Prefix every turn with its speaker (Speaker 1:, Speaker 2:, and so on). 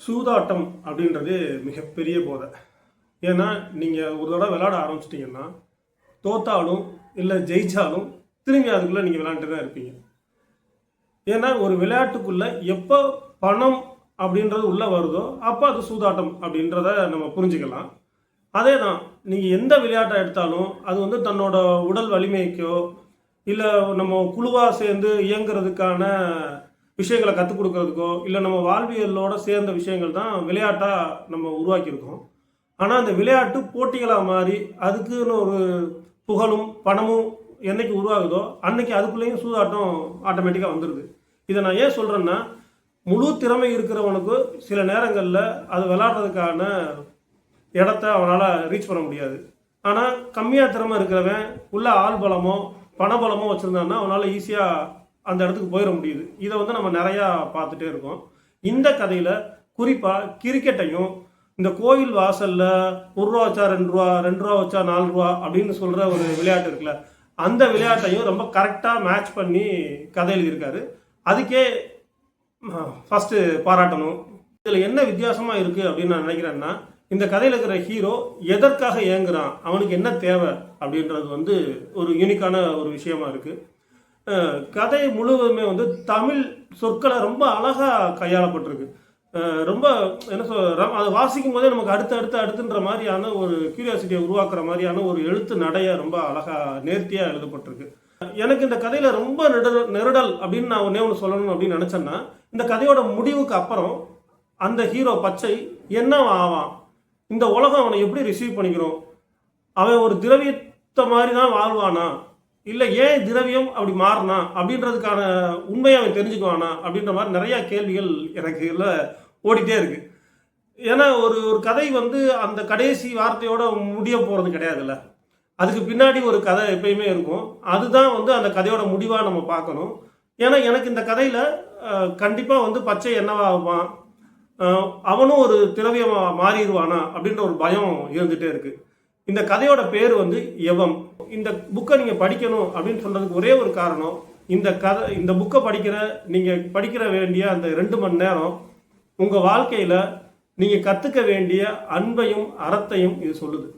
Speaker 1: சூதாட்டம் அப்படின்றது மிகப்பெரிய போதை. ஏன்னா நீங்கள் ஒரு தடவை விளையாட ஆரம்பிச்சிட்டிங்கன்னா தோத்தாலும் இல்லை ஜெயிச்சாலும் திரும்பி அதுக்குள்ளே நீங்கள் விளையாண்டு தான் இருப்பீங்க. ஏன்னா ஒரு விளையாட்டுக்குள்ளே எப்போ பணம் அப்படின்றது உள்ளே வருதோ அப்போ அது சூதாட்டம் அப்படின்றத நம்ம புரிஞ்சுக்கலாம். அதே தான் நீங்கள் எந்த விளையாட்டை எடுத்தாலும் அது வந்து தன்னோட உடல் வலிமைக்கோ இல்லை நம்ம குழுவாக சேர்ந்து இயங்குறதுக்கான விஷயங்களை கற்றுக் கொடுக்கறதுக்கோ இல்லை நம்ம வாழ்வியலோட சேர்ந்த விஷயங்கள் தான் விளையாட்டாக நம்ம உருவாக்கியிருக்கோம். ஆனால் அந்த விளையாட்டு போட்டிகளாக மாறி அதுக்குன்னு ஒரு புகழும் பணமும் என்னைக்கு உருவாகுதோ அன்னைக்கு அதுக்குள்ளேயும் சூதாட்டம் ஆட்டோமேட்டிக்காக வந்துடுது இதை நான் ஏன் சொல்கிறேன்னா முழு திறமை இருக்கிறவனுக்கு சில நேரங்களில் அது விளையாடுறதுக்கான இடத்த அவனால் ரீச் பண்ண முடியாது. ஆனால் கம்மியாக திறமை இருக்கிறவன் உள்ள ஆள் பலமோ பணபலமோ வச்சுருந்தான்னா அவனால் ஈஸியாக அந்த இடத்துக்கு போயிட முடியுது. இதை வந்து நம்ம நிறையா பார்த்துட்டே இருக்கோம். இந்த கதையில் குறிப்பாக கிரிக்கெட்டையும் இந்த கோயில் வாசலில் ஒரு ரூபா வச்சா ரெண்டு ரூபா ரெண்டு ரூபா வச்சா நாலு ரூபா அப்படின்னு சொல்கிற ஒரு விளையாட்டு இருக்குல்ல அந்த விளையாட்டையும் ரொம்ப கரெக்டாக மேட்ச் பண்ணி கதை எழுதியிருக்காரு. அதுக்கே ஃபஸ்ட்டு பாராட்டணும். இதில் என்ன வித்தியாசமாக இருக்குது அப்படின்னு நான் நினைக்கிறேன்னா இந்த கதையில் இருக்கிற ஹீரோ எதற்காக ஏங்குறான்? அவனுக்கு என்ன தேவை? அப்படின்றது வந்து ஒரு யூனிக்கான ஒரு விஷயமா இருக்குது கதை முழுவதுமே வந்து தமிழ் சொற்களை ரொம்ப அழகாக கையாளப்பட்டிருக்கு. ரொம்ப என்ன சொல் அதை வாசிக்கும் போதே நமக்கு அடுத்து அடுத்து அடுத்துன்ற மாதிரியான ஒரு கியூரியாசிட்டியை உருவாக்குற மாதிரியான ஒரு எழுத்து நடையை ரொம்ப அழகாக நேர்த்தியாக எழுதப்பட்டிருக்கு. எனக்கு இந்த கதையில் ரொம்ப நெருடல் நெருடல் அப்படின்னு நான் ஒன்றே ஒன்று சொல்லணும் அப்படின்னு நினச்சேன்னா இந்த கதையோட முடிவுக்கு அப்புறம் அந்த ஹீரோ பச்சை என்ன ஆவான்? இந்த உலகம் அவனை எப்படி ரிசீவ் பண்ணிக்கிறோம்? அவன் ஒரு திரவியத்தை மாதிரி தான் வாழ்வானா? இல்லை ஏன் திரவியம் அப்படி மாறினா? அப்படின்றதுக்கான உண்மையை அவன் தெரிஞ்சுக்குவானா? அப்படின்ற மாதிரி நிறையா கேள்விகள் எனக்கு இல்லை ஓடிட்டே இருக்கு. ஏன்னா ஒரு ஒரு கதை வந்து அந்த கடைசி வார்த்தையோட முடிய போகிறது கிடையாதுல்ல. அதுக்கு பின்னாடி ஒரு கதை எப்பயுமே இருக்கும். அதுதான் வந்து அந்த கதையோட முடிவாக நம்ம பார்க்கணும். ஏன்னா எனக்கு இந்த கதையில் கண்டிப்பாக வந்து பச்சை என்னவாகுவான் அவனும் ஒரு திரவியமாக மாறிடுவானா? அப்படின்ற ஒரு பயம் இருந்துகிட்டே இருக்குது இந்த கதையோட பேர் வந்து எவம். இந்த புக்கை நீங்கள் படிக்கணும் அப்படின்னு சொல்கிறதுக்கு ஒரே ஒரு காரணம் இந்த கதை இந்த புக்கை படிக்கிற நீங்கள் படிக்கிற வேண்டிய அந்த ரெண்டு மணி நேரம் உங்கள் வாழ்க்கையில் நீங்கள் கற்றுக்க வேண்டிய அன்பையும் அறத்தையும் இது சொல்லுது.